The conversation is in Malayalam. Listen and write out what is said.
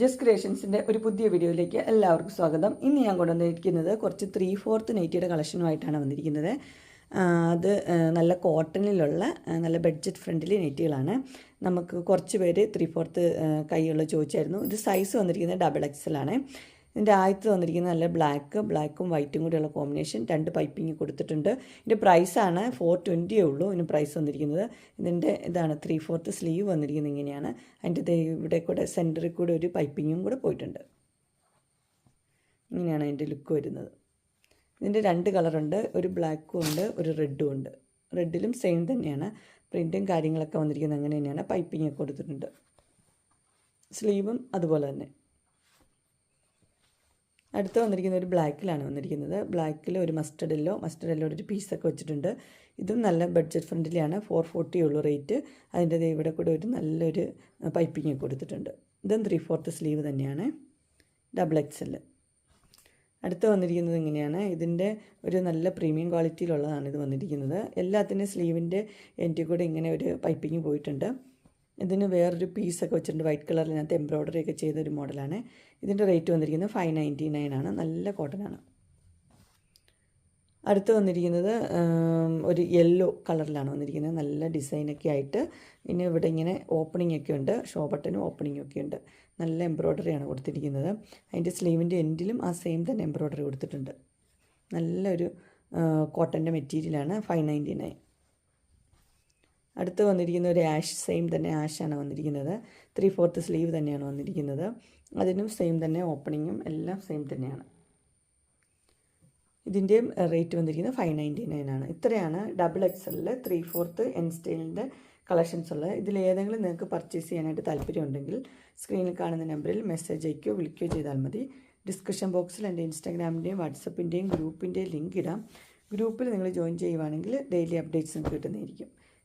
ജസ്റ്റ് ക്രിയേഷൻസിന്റെ ഒരു പുതിയ വീഡിയോയിലേക്ക് എല്ലാവർക്കും സ്വാഗതം. ഇന്ന് ഞാൻ കൊണ്ടുവന്നിരിക്കുന്നത് കുറച്ച് ത്രീ ഫോർത്ത് നൈറ്റിയുടെ കളക്ഷനുമായിട്ടാണ് വന്നിരിക്കുന്നത്. അത് നല്ല കോട്ടണിലുള്ള നല്ല ബഡ്ജറ്റ് ഫ്രണ്ട്ലി നൈറ്റികളാണ് നമുക്ക് കുറച്ച് പേര് ത്രീ ഫോർത്ത് കൈയുള്ള ചോദിച്ചായിരുന്നു. ഇത് സൈസ് വന്നിരിക്കുന്നത് ഡബിൾ എക്സലാണ് ഇതിന്റെ ആദ്യത്ത് തന്നിരിക്കുന്നത് നല്ല ബ്ലാക്ക് ബ്ലാക്കും വൈറ്റും കൂടിയുള്ള കോമ്പിനേഷൻ രണ്ട് പൈപ്പിംഗ് കൊടുത്തിട്ടുണ്ട്. ഇതിന്റെ പ്രൈസാണ് ഫോർ ട്വന്റിയേ ഉള്ളൂ. ഇതിന് പ്രൈസ് വന്നിരിക്കുന്നത് ഇതിന്റെ ഇതാണ് ത്രീ ഫോർത്ത് സ്ലീവ് വന്നിരിക്കുന്നത് ഇങ്ങനെയാണ്. അതിന്റെ ഇവിടെ കൂടെ സെന്ററിൽ കൂടെ ഒരു പൈപ്പിങ്ങും കൂടെ പോയിട്ടുണ്ട്. ഇങ്ങനെയാണ് അതിന്റെ ലുക്ക് വരുന്നത്. ഇതിന്റെ രണ്ട് കളറുണ്ട് ഒരു ബ്ലാക്കും ഉണ്ട് ഒരു റെഡും ഉണ്ട്. റെഡിലും സെയിം തന്നെയാണ്. പ്രിന്റും കാര്യങ്ങളൊക്കെ വന്നിരിക്കുന്നത് അങ്ങനെ തന്നെയാണ്. പൈപ്പിങ്ങൊക്കെ കൊടുത്തിട്ടുണ്ട്. സ്ലീവും അതുപോലെ തന്നെ. അടുത്ത് വന്നിരിക്കുന്ന ഒരു ബ്ലാക്കിലാണ് വന്നിരിക്കുന്നത്. ബ്ലാക്കിൽ ഒരു മസ്റ്റർഡ് എല്ലോ മസ്റ്റർഡ് യെല്ലോയുടെ ഒരു പീസൊക്കെ വെച്ചിട്ടുണ്ട്. ഇതും നല്ല ബഡ്ജറ്റ് ഫ്രണ്ട്ലിയാണ് ഫോർ ഫോർട്ടി ഉള്ളൂ റേറ്റ് അതിന്റെ ഇവിടെ കൂടെ ഒരു നല്ലൊരു പൈപ്പിംഗ് കൊടുത്തിട്ടുണ്ട്. ഇതും ത്രീ ഫോർത്ത് സ്ലീവ് തന്നെയാണ്. ഡബിൾ എക്സ് എൽ അടുത്ത് വന്നിരിക്കുന്നത് ഇങ്ങനെയാണ്. ഇതിന്റെ ഒരു നല്ല പ്രീമിയം ക്വാളിറ്റിയിലുള്ളതാണ് ഇത് വന്നിരിക്കുന്നത്. എല്ലാത്തിന്റെ സ്ലീവിന്റെ എന്റെ കൂടെ ഇങ്ങനെ ഒരു പൈപ്പിംഗ് പോയിട്ടുണ്ട്. ഇതിന് വേറൊരു പീസൊക്കെ വെച്ചിട്ടുണ്ട്. വൈറ്റ് കളറിനകത്ത് എംബ്രോയ്ഡറി ഒക്കെ ചെയ്തൊരു മോഡലാണ് ഇതിന്റെ റേറ്റ് വന്നിരിക്കുന്നത് ഫൈവ് നയന്റി നയൻ ആണ്. നല്ല കോട്ടനാണ് അടുത്ത് വന്നിരിക്കുന്നത് ഒരു യെല്ലോ കളറിലാണ് വന്നിരിക്കുന്നത്. നല്ല ഡിസൈനൊക്കെ ആയിട്ട് പിന്നെ ഇവിടെ ഇങ്ങനെ ഓപ്പണിംഗ് ഒക്കെ ഉണ്ട്. ഷോ ബട്ടനും ഓപ്പണിംഗ് ഒക്കെ ഉണ്ട്. നല്ല എംബ്രോയ്ഡറിയാണ് കൊടുത്തിരിക്കുന്നത്. അതിന്റെ സ്ലീവിന്റെ എൻഡിലും ആ സെയിം തന്നെ എംബ്രോയ്ഡറി കൊടുത്തിട്ടുണ്ട്. നല്ലൊരു കോട്ടന്റെ മെറ്റീരിയലാണ് ഫൈവ് നയന്റി നയൻ അടുത്ത് വന്നിരിക്കുന്ന ഒരു ആഷ് സെയിം തന്നെ ആഷാണ് വന്നിരിക്കുന്നത്. ത്രീ ഫോർത്ത് സ്ലീവ് തന്നെയാണ് വന്നിരിക്കുന്നത്. അതിനും സെയിം തന്നെ ഓപ്പണിങ്ങും എല്ലാം സെയിം തന്നെയാണ്. ഇതിന്റെയും റേറ്റ് വന്നിരിക്കുന്നത് ഫൈവ് നയന്റി നയൻ ആണ്. ഇത്രയാണ് ഡബിൾ എക്സലിൽ ത്രീ ഫോർത്ത് എൻ സ്റ്റൈലിന്റെ കളക്ഷൻസ് ഉള്ളത്. ഇതിലേതെങ്കിലും നിങ്ങൾക്ക് പർച്ചേസ് ചെയ്യാനായിട്ട് താല്പര്യമുണ്ടെങ്കിൽ സ്ക്രീനിൽ കാണുന്ന നമ്പറിൽ മെസ്സേജ് അയക്കുകയോ വിളിക്കുകയോ ചെയ്താൽ മതി. ഡിസ്ക്രിപ്ഷൻ ബോക്സിൽ എന്റെ ഇൻസ്റ്റാഗ്രാമിന്റെയും വാട്സപ്പിന്റെയും ഗ്രൂപ്പിന്റെയും ലിങ്ക് ഇടാം. ഗ്രൂപ്പിൽ നിങ്ങൾ ജോയിൻ ചെയ്യുവാണെങ്കിൽ ഡെയിലി അപ്ഡേറ്റ്സ് കിട്ടുന്നതായിരിക്കും.